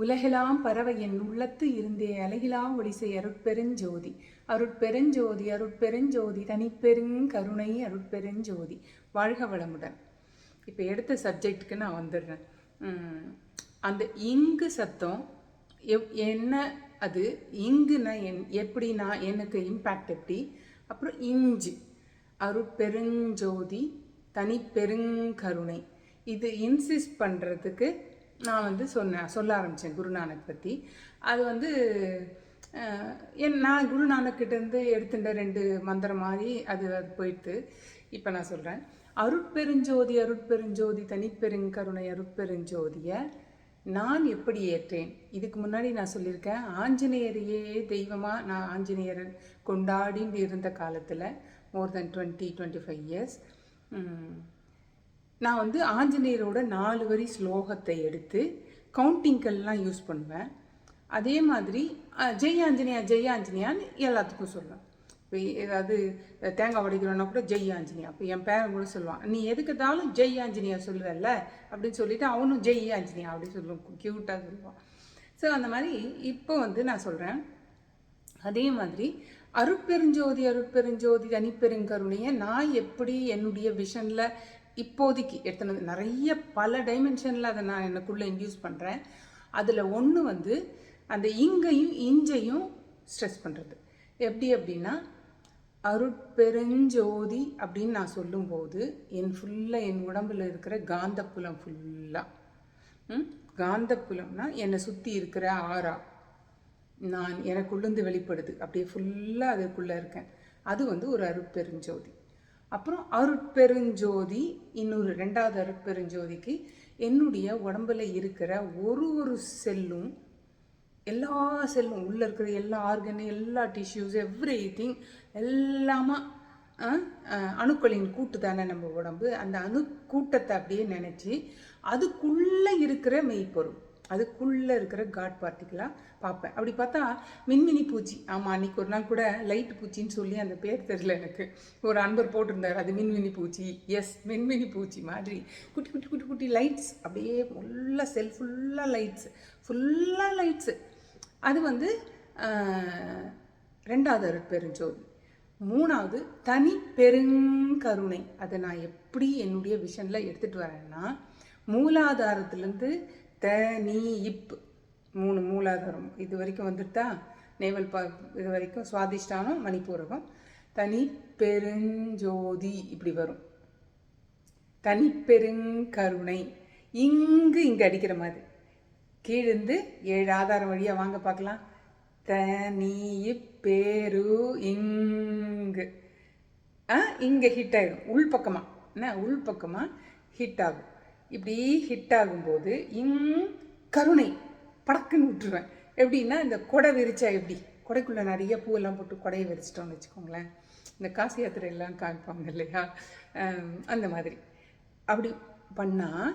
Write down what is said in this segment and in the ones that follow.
உலகெலாம் பறவை என் உள்ளத்து இருந்தே அலகிலாம் ஒடிசை அருட்பெருஞ்சோதி அருட்பெருஞ்சோதி அருட்பெருஞ்சோதி தனிப்பெருங்கருணை அருட்பெருஞ்சோதி வாழ்க வளமுடன். இப்போ எடுத்த சப்ஜெக்ட்டுக்கு நான் வந்துடுறேன். அந்த இங்கு சத்தம் எவ் என்ன அது? இங்குனா என் எப்படின்னா எனக்கு இம்பேக்ட் எப்படி? அப்புறம் இஞ்சு. அருட்பெருஞ்சோதி தனிப்பெருங்கருணை இது இன்சிஸ்ட் பண்ணுறதுக்கு நான் வந்து சொன்னேன் சொல்ல ஆரம்பித்தேன் குருநானக் பற்றி அது வந்து என் நான் குருநானக்கிட்டேருந்து எடுத்துட்ட ரெண்டு மந்திரம் மாதிரி அது அது போயிட்டு இப்போ நான் சொல்கிறேன் அருட்பெருஞ்சோதி அருட்பெருஞ்சோதி தனிப்பெருங்கருணை அருட்பெருஞ்சோதியை நான் எப்படி ஏற்றேன்? இதுக்கு முன்னாடி நான் சொல்லியிருக்கேன் ஆஞ்சநேயரையே தெய்வமாக நான் ஆஞ்சநேயர் கொண்டாடின்னு இருந்த காலத்தில் more than twenty twenty five years நான் வந்து ஆஞ்சநேயரோட நாலு வரி ஸ்லோகத்தை எடுத்து கவுண்டிங்கெல்லாம் யூஸ் பண்ணுவேன். அதே மாதிரி ஜெய் ஆஞ்சநேயா ஜெய் ஆஞ்சநேயான்னு எல்லாத்துக்கும் சொல்லுவேன். இப்போ ஏதாவது தேங்காய் உடைக்கிறோன்னா கூட ஜெய் ஆஞ்சநேயா. இப்போ என் பேரன் கூட சொல்லுவான் நீ எதுக்குதாலும் ஜெய் ஆஞ்சநேயா சொல்லுவல்ல? அப்படின்னு சொல்லிட்டு அவனும் ஜெய் ஆஞ்சநேயா அப்படின்னு சொல்லுவான். க்யூட்டாக சொல்லுவான். ஸோ அந்த மாதிரி இப்போ வந்து நான் சொல்கிறேன் அதே மாதிரி அருட்பெருஞ்சோதி அருட்பெருஞ்சோதி தனிப்பெருங்கருணையை நான் எப்படி என்னுடைய விஷனில் இப்போதைக்கு எடுத்துனது நிறைய பல டைமென்ஷனில் அதை நான் எனக்குள்ளே இன்டியூஸ் பண்ணுறேன் அதில் ஒன்று வந்து அந்த இங்கையும் இஞ்சையும் ஸ்ட்ரெஸ் பண்ணுறது எப்படி அப்படின்னா அருட்பெருஞ்சோதி அப்படின்னு நான் சொல்லும்போது என் ஃபுல்லாக என் உடம்பில் இருக்கிற காந்தப்புலம் ஃபுல்லாக காந்தப்புலம்னா என்னை சுற்றி இருக்கிற ஆறா. நான் எனக்குள்ளேருந்து வெளிப்படுது. அப்படியே ஃபுல்லாக அதுக்குள்ளே இருக்கேன். அது வந்து ஒரு அருட்பெருஞ்சோதி. அப்புறம் அருட்பெருஞ்சோதி இன்னொரு ரெண்டாவது அருட்பெருஞ்சோதிக்கு என்னுடைய உடம்புல இருக்கிற ஒரு ஒரு செல்லும் எல்லா செல்லும் உள்ளே இருக்கிற எல்லா ஆர்கனு எல்லா டிஷ்யூஸ் எவ்ரி திங் எல்லாமா அணுக்களின் கூட்டு தானே நம்ம உடம்பு. அந்த அணு கூட்டத்தை அப்படியே நினச்சி அதுக்குள்ளே இருக்கிற மெய்ப்பொருள். அதுக்குள்ளே இருக்கிற காட் பார்ட்டிக்கலாக பார்ப்பேன். அப்படி பார்த்தா மின்மினி பூச்சி. ஆமாம் அன்றைக்கி ஒரு நாள் கூட லைட் பூச்சின்னு சொல்லி அந்த பேர் தெரில எனக்கு. ஒரு அன்பர் போட்டிருந்தார் அது மின்மினி பூச்சி. எஸ் மின்மினி பூச்சி மாதிரி. குட்டி குட்டி குட்டி குட்டி லைட்ஸ் அப்படியே ஃபுல்லாக செல் ஃபுல்லாக லைட்ஸ் ஃபுல்லாக லைட்ஸு அது வந்து ரெண்டாவது அருட்பெருஞ்சோதி மூணாவது தனி பெருங்கருணை. அதை நான் எப்படி என்னுடைய விஷனில் எடுத்துகிட்டு வரேன்னா மூலாதாரத்துலேருந்து த நீ இப் மூணு மூலாதாரம். இது வரைக்கும் வந்துட்டா? நேவல் பா இது வரைக்கும் சுவாதிஷ்டானம் மணிப்பூரகம். தனி பெருஞ்சோதி இப்படி வரும். தனிப்பெருங்கருணை. இங்கு இங்கே அடிக்கிற மாதிரி. கீழிருந்து ஏழு ஆதாரம் வழியாக வாங்க பார்க்கலாம். தனி பேரு இங்கு. ஆ இங்கே ஹிட் ஆகிடும் உள்பக்கமாக என்ன? உள்பக்கமாக ஹிட் ஆகும். இப்படி ஹிட் ஆகும்போது இங் கருணை படக்குன்னு விட்டுருவேன். எப்படின்னா இந்த கொடை விரிச்சா எப்படி? கொடைக்குள்ளே நிறைய பூவெல்லாம் போட்டு கொடையை விரிச்சிட்டோம்னு வச்சுக்கோங்களேன். இந்த காசி யாத்திரையெல்லாம் காமிப்பாங்க இல்லையா? அந்த மாதிரி. அப்படி பண்ணால்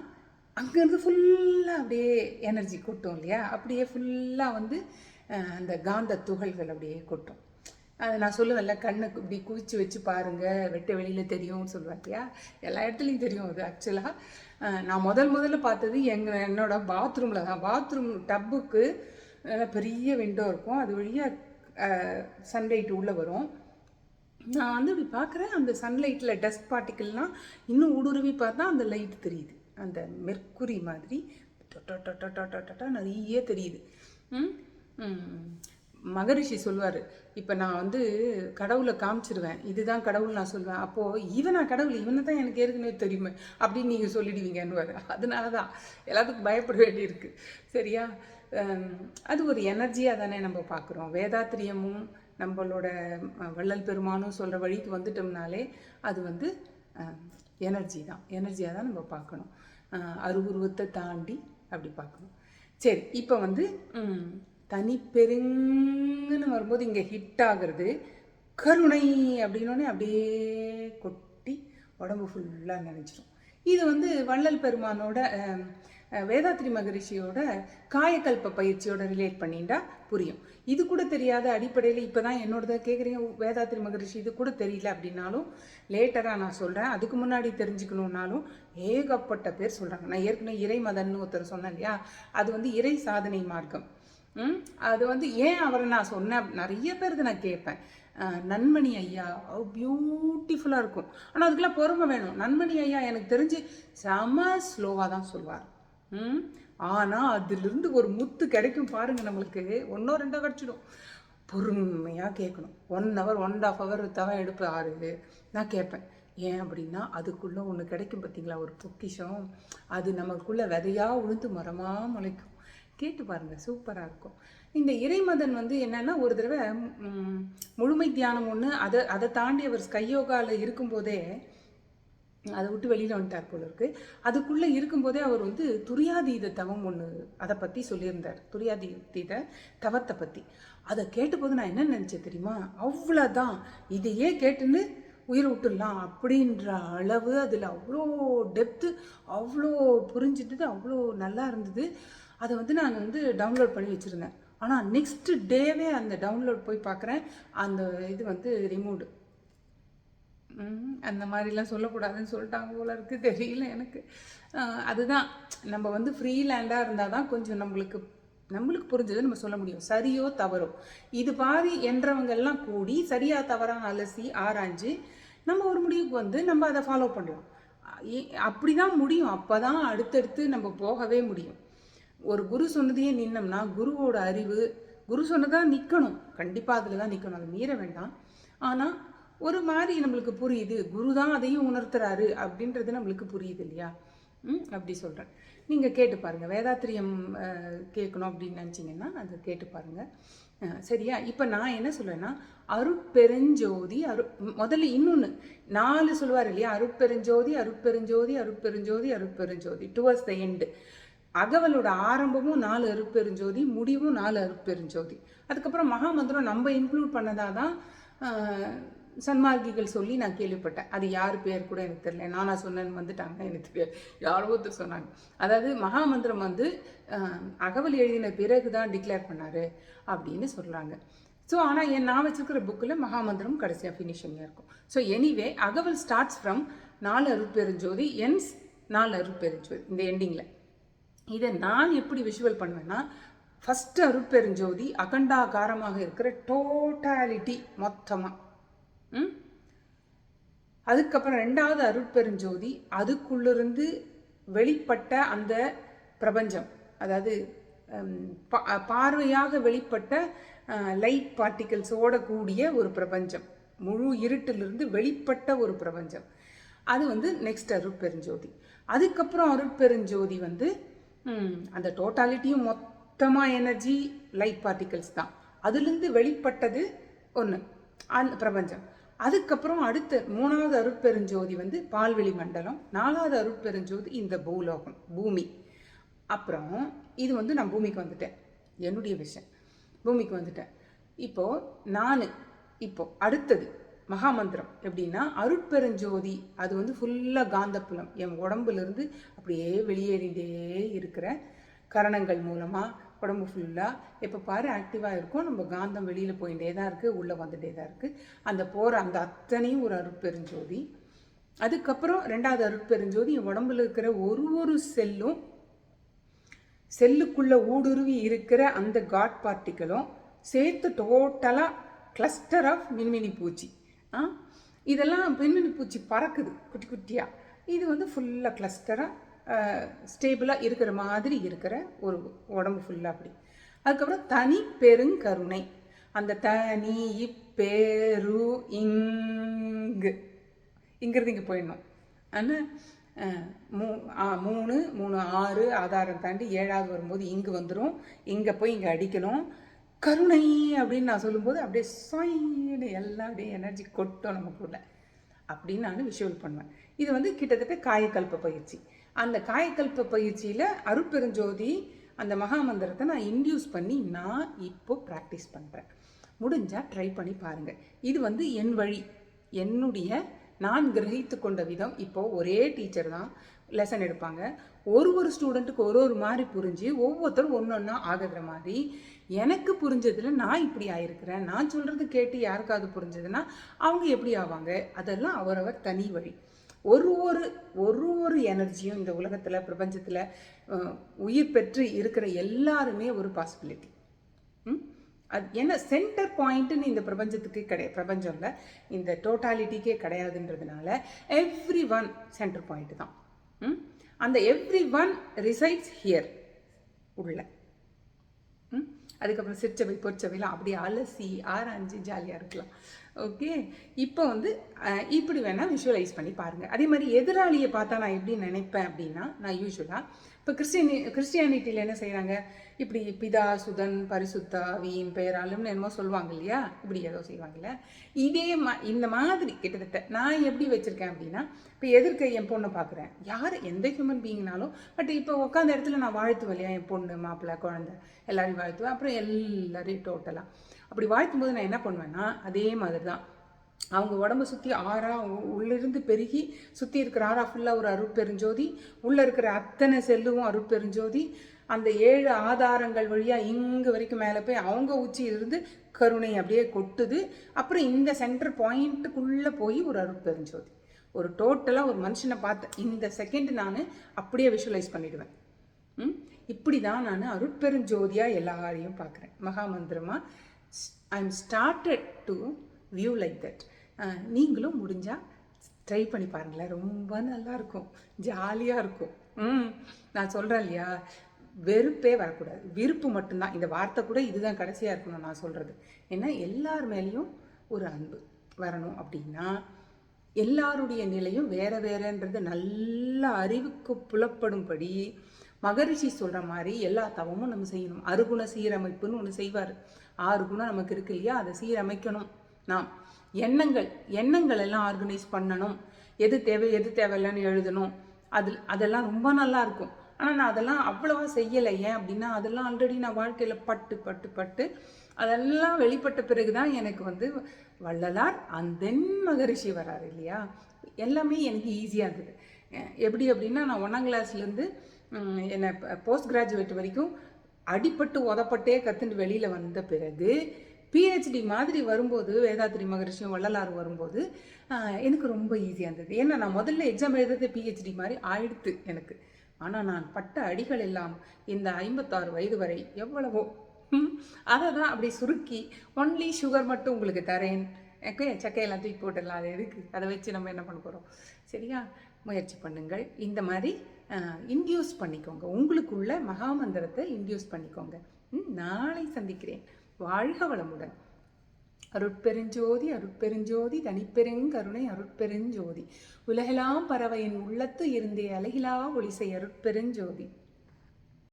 அங்கேருந்து ஃபுல்லாக அப்படியே எனர்ஜி கொட்டும் இல்லையா? அப்படியே ஃபுல்லாக வந்து அந்த காந்த துகள்கள் அப்படியே கொட்டும். அது நான் சொல்லுவேன்ல கண்ணுக்கு இப்படி குவிச்சு வச்சு பாருங்கள் வெட்ட வெளியில் தெரியும்னு சொல்லுவேன் இல்லையா எல்லா இடத்துலையும் தெரியும் அது ஆக்சுவலாக நான் முதல் முதல்ல பார்த்தது எங்கள் என்னோட பாத்ரூமில் தான் பாத்ரூம் டப்புக்கு பெரிய விண்டோ இருக்கும் அது வழியாக சன்லைட் உள்ளே வரும் நான் வந்து இப்படி பார்க்குறேன் அந்த சன்லைட்டில் டஸ்ட் பார்ட்டிக்கல்னால் இன்னும் ஊடுருவி பார்த்தா அந்த லைட் தெரியுது அந்த மெர்க்குரி மாதிரி டொட்ட டொட்ட டொட்ட நிறைய தெரியுது மகரிஷி சொல்லுவார் இப்போ நான் வந்து கடவுளை காமிச்சிருவேன். இதுதான் கடவுள் நான் சொல்லுவேன் அப்போது இவனா கடவுள் இவனை தான் எனக்கு ஏற்கனவே தெரியுமே அப்படின்னு நீங்கள் சொல்லிடுவீங்கன்னு அதனால தான் எல்லாத்துக்கும் பயப்பட வேண்டியிருக்கு. சரியா? அது ஒரு எனர்ஜியாக தானே நம்ம பார்க்குறோம் வேதாத்திரியமும் நம்மளோட வள்ளல் பெருமானும் சொல்கிற வழிக்கு வந்துட்டோம்னாலே அது வந்து எனர்ஜி தான். எனர்ஜியாக தான் நம்ம பார்க்கணும் அருவுருவத்தை தாண்டி அப்படி பார்க்கணும் சரி இப்போ வந்து தனிப்பெருங்குன்னு வரும்போது இங்கே ஹிட் ஆகிறது. கருணை அப்படின்னோடனே அப்படியே கொட்டி உடம்பு ஃபுல்லாக நினைச்சிடும் இது வந்து வள்ளல் பெருமானோட வேதாத்ரி மகரிஷியோட காயக்கல்ப பயிற்சியோட ரிலேட் பண்ணிட்டா புரியும். இது கூட தெரியாத அடிப்படையில் இப்போ தான் என்னோடத கேட்குறீங்க வேதாத்ரி மகரிஷி இது கூட தெரியல அப்படின்னாலும் லேட்டராக நான் சொல்கிறேன் அதுக்கு முன்னாடி தெரிஞ்சுக்கணுன்னாலும் ஏகப்பட்ட பேர் சொல்கிறாங்க நான் ஏற்கனவே இறை மதன்னு ஒருத்தர் சொன்னேன் இல்லையா? அது வந்து இறை சாதனை மார்க்கம். அது வந்து ஏன் அவரை நான் சொன்னேன் நிறைய பேருக்கு நான் கேட்பேன். நன்மணி ஐயா பியூட்டிஃபுல்லாக இருக்கும். ஆனால் அதுக்கெல்லாம் பொறுமை வேணும். நன்மணி ஐயா எனக்கு தெரிஞ்சு செம ஸ்லோவாக தான் சொல்லுவார் ம்? ஆனால் அதிலிருந்து ஒரு முத்து கிடைக்கும் பாருங்கள் நம்மளுக்கு. ஒன்றோ ரெண்டோ கிடச்சிடும். பொறுமையாக கேட்கணும். One hour one half hour எடுப்பேன் ஆறு. நான் கேட்பேன். ஏன் அப்படின்னா அதுக்குள்ளே ஒன்று கிடைக்கும் பார்த்தீங்களா ஒரு பொக்கிஷம். அது நமக்குள்ளே விதையாக உளுந்து மரமாக முளைக்கும். கேட்டு பாருங்க சூப்பராக இருக்கும். இந்த இறைமதன் வந்து என்னன்னா ஒரு தடவை முழுமை தியானம் ஒன்று அதை அதை தாண்டி அவர் ஸ்கையோகாவில் இருக்கும்போதே அதை விட்டு வெளியில் வந்துட்டார் போல இருக்கு. அதுக்குள்ளே இருக்கும்போதே அவர் வந்து துரியாதீத தவம் ஒன்று அதை பற்றி சொல்லியிருந்தார். துரியாதீத தவத்தை பற்றி அதை கேட்டபோது நான் என்ன நினச்சேன் தெரியுமா? அவ்வளோதான் இதையே கேட்டுன்னு உயிர் விட்டுடலாம் அப்படின்ற அளவு அதில் அவ்வளோ டெப்த்து அவ்வளோ புரிஞ்சுட்டு அவ்வளோ நல்லா இருந்தது. அதை வந்து நான் வந்து டவுன்லோட் பண்ணி வச்சுருந்தேன். ஆனால் நெக்ஸ்ட் டேவே அந்த டவுன்லோட் போய் பார்க்குறேன் அந்த இது வந்து ரிமூவ்டு அந்த மாதிரிலாம் சொல்லக்கூடாதுன்னு சொல்லிட்டாங்க போல இருக்குது தெரியல எனக்கு. அதுதான். நம்ம வந்து ஃப்ரீ லேண்டாக இருந்தால் தான் கொஞ்சம் நம்மளுக்கு நம்மளுக்கு புரிஞ்சதை நம்ம சொல்ல முடியும். சரியோ தவறோ. இது பாதி என்றவங்கெல்லாம் கூடி சரியாக தவறாக அலசி ஆராய்ஞ்சு நம்ம ஒரு முடிவுக்கு வந்து நம்ம அதை ஃபாலோ பண்ணலாம். அப்படி தான் முடியும். அப்போ தான் அடுத்தடுத்து நம்ம போகவே முடியும். ஒரு குரு சொன்னதையே நின்னோம்னா குருவோட அறிவு குரு சொன்னதாக நிற்கணும் கண்டிப்பாக அதில் தான் நிற்கணும் அதை மீற வேண்டாம். ஆனால் ஒரு மாதிரி நம்மளுக்கு புரியுது. குரு தான் அதையும் உணர்த்துறாரு அப்படின்றது நம்மளுக்கு புரியுது இல்லையா? ம் அப்படி சொல்கிறேன் நீங்கள் கேட்டு பாருங்கள் வேதாத்திரியம் கேட்கணும் அப்படின்னு நினச்சிங்கன்னா அதை கேட்டு பாருங்கள் சரியா? இப்போ நான் என்ன சொல்லுவேன்னா அருட்பெருஞ்சோதி அரு முதல்ல இன்னொன்று நாலு சொல்லுவார் இல்லையா? அருட்பெருஞ்சோதி அருட்பெருஞ்சோதி அருட்பெருஞ்சோதி அருட்பெருஞ்சோதி. டுவர்ஸ் த எண்டு அகவலோட ஆரம்பமும் நாலு அருட்பெருஞ்சோதி முடிவும் நாலு அருட்பெருஞ்சோதி அதுக்கப்புறம் மகாமந்திரம் நம்ம இன்க்ளூட் பண்ணதாக தான் சன்மார்க்கிகள் சொல்லி நான் கேள்விப்பட்டேன். அது யார் பேர் கூட எனக்கு தெரியல. நானா சொன்னேன்னு வந்துட்டாங்க எனக்கு தெரியாது. யாரோ ஒருத்தர் சொன்னாங்க. அதாவது மகாமந்திரம் வந்து அகவல் எழுதின பிறகு தான் டிக்ளேர் பண்ணார் அப்படின்னு சொல்கிறாங்க ஸோ ஆனால் என் நான் வச்சுருக்கிற புக்கில் மகாமந்திரம் கடைசியாக ஃபினிஷிங்காக இருக்கும். ஸோ எனிவே அகவல் ஸ்டார்ட்ஸ் ஃப்ரம் நாலு அருட்பெருஞ்சோதி என்ஸ் நாலு அருட்பெருஞ்சோதி இந்த எண்டிங்கில் இதை நான் எப்படி விஷுவல் பண்ணுவேன்னா ஃபஸ்ட்டு அருட்பெருஞ்சோதி அகண்டாகாரமாக இருக்கிற டோட்டாலிட்டி மொத்தமாக ம்? அதுக்கப்புறம் ரெண்டாவது அருட்பெருஞ்சோதி அதுக்குள்ளிருந்து வெளிப்பட்ட அந்த பிரபஞ்சம். அதாவது பா- பார்வையாக வெளிப்பட்ட லைட் பார்ட்டிகல்ஸோட கூடிய ஒரு பிரபஞ்சம். முழு இருட்டிலிருந்து வெளிப்பட்ட ஒரு பிரபஞ்சம். அது வந்து நெக்ஸ்ட் அருட்பெருஞ்சோதி. அதுக்கப்புறம் அருட்பெருஞ்சோதி வந்து அந்த டோட்டாலிட்டியும் மொத்தமாக எனர்ஜி லைட் பார்ட்டிகல்ஸ் தான். அதுலேருந்து வெளிப்பட்டது ஒன்று அந்த பிரபஞ்சம். அதுக்கப்புறம் அடுத்த மூணாவது அருட்பெருஞ்சோதி வந்து பால்வெளி மண்டலம் நாலாவது அருட்பெருஞ்சோதி இந்த பூலோகம் பூமி. அப்புறம் இது வந்து நான் பூமிக்கு வந்துட்டேன். என்னுடைய விஷயம் பூமிக்கு வந்துட்டேன். இப்போது நான் இப்போ அடுத்தது மகாமந்திரம். எப்படின்னா அருட்பெருஞ்சோதி அது வந்து ஃபுல்லாக காந்தப்புலம். என் உடம்புலேருந்து அப்படியே வெளியேறிகிட்டே இருக்கிற கரணங்கள் மூலமாக உடம்பு ஃபுல்லாக எப்போ பாரு ஆக்டிவாக இருக்கும். நம்ம காந்தம் வெளியில் போயிட்டே தான் இருக்குது உள்ளே வந்துட்டே தான் இருக்குது அந்த போகிற அந்த அத்தனையும் ஒரு அருட்பெருஞ்சோதி. அதுக்கப்புறம் ரெண்டாவது அருட்பெருஞ்சோதி என் உடம்புல இருக்கிற ஒரு ஒரு செல்லும் செல்லுக்குள்ளே ஊடுருவி இருக்கிற அந்த காட் பார்ட்டிகளும் சேர்த்து டோட்டலாக கிளஸ்டர் ஆஃப் மின்மினி பூச்சி. இதெல்லாம் மின்மினி பூச்சி பறக்குது குட்டி குட்டியாக இது வந்து ஃபுல்லாக கிளஸ்டராக ஸ்டேபிளாக இருக்கிற மாதிரி இருக்கிற ஒரு உடம்பு ஃபுல்லாக அப்படி. அதுக்கப்புறம் தனி பெருங்கருணை. அந்த தனி பெரு இங்கு. இங்கிறது இங்கே போயிடணும். ஆனால் மூ ஆ, மூணு மூணு ஆறு ஆதாரம் தாண்டி ஏழாவது வரும்போது இங்கு வந்துடும் இங்கே போய் இங்கே அடிக்கணும். கருணை அப்படின்னு நான் சொல்லும்போது அப்படியே சாயின்னு எல்லாம் அப்படியே எனர்ஜி கொட்டும் நமக்குள்ள அப்படின்னு நான் விஷுவல் பண்ணுவேன். இது வந்து கிட்டத்தட்ட காயக்கல்ப பயிற்சி. அந்த காயக்கல்ப பயிற்சியில் அருட்பெருஞ்சோதி அந்த மகாமந்திரத்தை நான் இன்டியூஸ் பண்ணி நான் இப்போ ப்ராக்டிஸ் பண்ணுறேன் முடிஞ்சால் ட்ரை பண்ணி பாருங்கள் இது வந்து என் வழி. என்னுடைய நான் கிரகித்து கொண்ட விதம். இப்போ ஒரே டீச்சர் தான். லெசன் எடுப்பாங்க. ஒரு ஒரு ஸ்டூடெண்ட்டுக்கு ஒரு ஒரு மாதிரி புரிஞ்சு ஒவ்வொருத்தரும் ஒன்று ஒன்றா ஆகுற மாதிரி எனக்கு புரிஞ்சதில் நான் இப்படி ஆயிருக்கிறேன். நான் சொல்கிறது கேட்டு யாருக்காவது புரிஞ்சதுன்னா அவங்க எப்படி ஆவாங்க? அதெல்லாம் அவரவர் தனி வழி. ஒரு ஒரு ஒரு ஒரு எனர்ஜியும் இந்த உலகத்தில் பிரபஞ்சத்தில் உயிர் பெற்று இருக்கிற எல்லாருமே ஒரு பாசிபிலிட்டி அது ஏன்னா சென்டர் பாயிண்ட்டுன்னு இந்த பிரபஞ்சத்துக்கு கிடையாது பிரபஞ்சம்ல இந்த டோட்டாலிட்டிக்கே கிடையாதுன்றதுனால எவ்ரி ஒன் சென்டர் பாயிண்ட் தான். அந்த எவ்ரி ஒன் ரிசைட்ஸ் ஹியர் உள்ள. ம்? அதுக்கப்புறம் சிற்சவை பொற்சவைலாம் அப்படியே அலசி ஆராய்ஞ்சு ஜாலியாக இருக்கலாம். ஓகே இப்போ வந்து இப்படி வேணால் விஷுவலைஸ் பண்ணி பாருங்கள் அதே மாதிரி எதிராளியை பார்த்தா நான் எப்படி நினைப்பேன் அப்படின்னா நான் யூஸ்வலாக இப்போ கிறிஸ்டியனி கிறிஸ்டியானிட்டியில் என்ன செய்கிறாங்க இப்படி பிதா சுதன் பரிசுத்தா வீண் பெயராலும்னு என்னமோ சொல்லுவாங்க இல்லையா? இப்படி ஏதோ செய்வாங்கல்ல. இதே மா இந்த மாதிரி கிட்டத்தட்ட நான் எப்படி வச்சுருக்கேன் அப்படின்னா இப்போ எதிர்க்க என் பொண்ணை பார்க்குறேன் யார் எந்த ஹியூமன் பீயிங்னாலும் பட் இப்போ உட்காந்த இடத்துல நான் வாழ்த்துவேன் இல்லையா என் பொண்ணு மாப்பிள்ளை குழந்தை எல்லாரையும் வாழ்த்துவேன். அப்புறம் எல்லாரையும் டோட்டலாக அப்படி வாழ்த்தும் போது நான் என்ன பண்ணுவேன்னா அதே மாதிரி தான் அவங்க உடம்ப சுற்றி ஆறா உள்ளிருந்து பெருகி சுற்றி இருக்கிற ஆறா ஃபுல்லாக ஒரு அருட்பெருஞ்சோதி உள்ளே இருக்கிற அத்தனை செல்லுவும் அருட்பெருஞ்சோதி அந்த ஏழு ஆதாரங்கள் வழியாக இங்கு வரைக்கும் மேலே போய் அவங்க உச்சியிலிருந்து கருணை அப்படியே கொட்டுது. அப்புறம் இந்த சென்டர் பாயிண்ட்டுக்குள்ளே போய் ஒரு அருட்பெருஞ்சோதி. ஒரு டோட்டலாக ஒரு மனுஷனை பார்த்த இந்த செகண்ட் நான் அப்படியே விஷுவலைஸ் பண்ணிடுவேன். ம்? இப்படி தான் நான் அருட்பெருஞ்சோதியாக எல்லாரையும் பார்க்குறேன். மகாமந்திரமாக I am started to view like that நீங்களும் முடிஞ்சால் ட்ரை பண்ணி பாருங்களேன். ரொம்ப நல்லா இருக்கும் ஜாலியாக இருக்கும். ம் நான் சொல்கிறேன் இல்லையா? வெறுப்பே வரக்கூடாது. விருப்பு மட்டும்தான். இந்த வார்த்தை கூட இதுதான் கடைசியாக இருக்கணும் நான் சொல்கிறது ஏன்னா எல்லார் மேலேயும் ஒரு அன்பு வரணும் அப்படின்னா எல்லாருடைய நிலையும் வேற வேறன்றது நல்ல அறிவுக்கு புலப்படும்படி மகரிஷி சொல்கிற மாதிரி எல்லா தவமும் நம்ம செய்யணும். அறுகுண சீரமைப்புன்னு ஒன்று செய்வார். ஆறு குணம் நமக்கு இருக்கு இல்லையா? அதை சீரமைக்கணும். நாம் எண்ணங்கள் எண்ணங்கள் எல்லாம் ஆர்கனைஸ் பண்ணணும். எது தேவை எது தேவையில்லைன்னு எழுதணும். அது அதெல்லாம் ரொம்ப நல்லா இருக்கும். ஆனால் நான் அதெல்லாம் அவ்வளவா செய்யலை. ஏன் அப்படின்னா அதெல்லாம் ஆல்ரெடி நான் வாழ்க்கையில் பட்டு பட்டு பட்டு அதெல்லாம் வெளிப்பட்ட பிறகு தான் எனக்கு வந்து வள்ளலார் அந்தென் மகரிஷி வராரு இல்லையா? எல்லாமே எனக்கு ஈஸியாக இருந்தது. எப்படி அப்படின்னா நான் ஒன்றாம் கிளாஸ்லேருந்து என்னை போஸ்ட் கிராஜுவேட் வரைக்கும் அடிப்பட்டு உதப்பட்டே கற்றுட்டு வெளியில் வந்த பிறகு பிஹெச்டி மாதிரி வரும்போது வேதாத்திரி மகரிஷியும் வள்ளலார் வரும்போது எனக்கு ரொம்ப ஈஸியாக இருந்தது. ஏன்னா நான் முதல்ல எக்ஸாம் எழுதுறது பிஹெச்டி மாதிரி ஆயிடுத்து எனக்கு. ஆனால் நான் பட்ட அடிகள் எல்லாம் இந்த ஐம்பத்தாறு வயது வரை எவ்வளவோ. அதை தான் அப்படி சுருக்கி ஒன்லி சுகர் மட்டும் உங்களுக்கு தரேன். ஓகே சக்கையெல்லாம் தூக்கி போட்டுடலாம். அது எதுக்கு? அதை வச்சு நம்ம என்ன பண்ண போகிறோம் சரியா? முயற்சி பண்ணுங்கள். இந்த மாதிரி இன்டியூஸ் பண்ணிக்கோங்க. உங்களுக்குள்ள மகாமந்திரத்தை இன்டியூஸ் பண்ணிக்கோங்க. ம், நாளை சந்திக்கிறேன். வாழ்க வளமுடன். அருட்பெருஞ்சோதி அருட்பெருஞ்சோதி தனிப்பெருங்கருணை அருட்பெருஞ்சோதி. உலகெல்லாம் பறவையின் உள்ளத்து இருந்தே அலகிலா ஒளிசை அருட்பெருஞ்சோதி.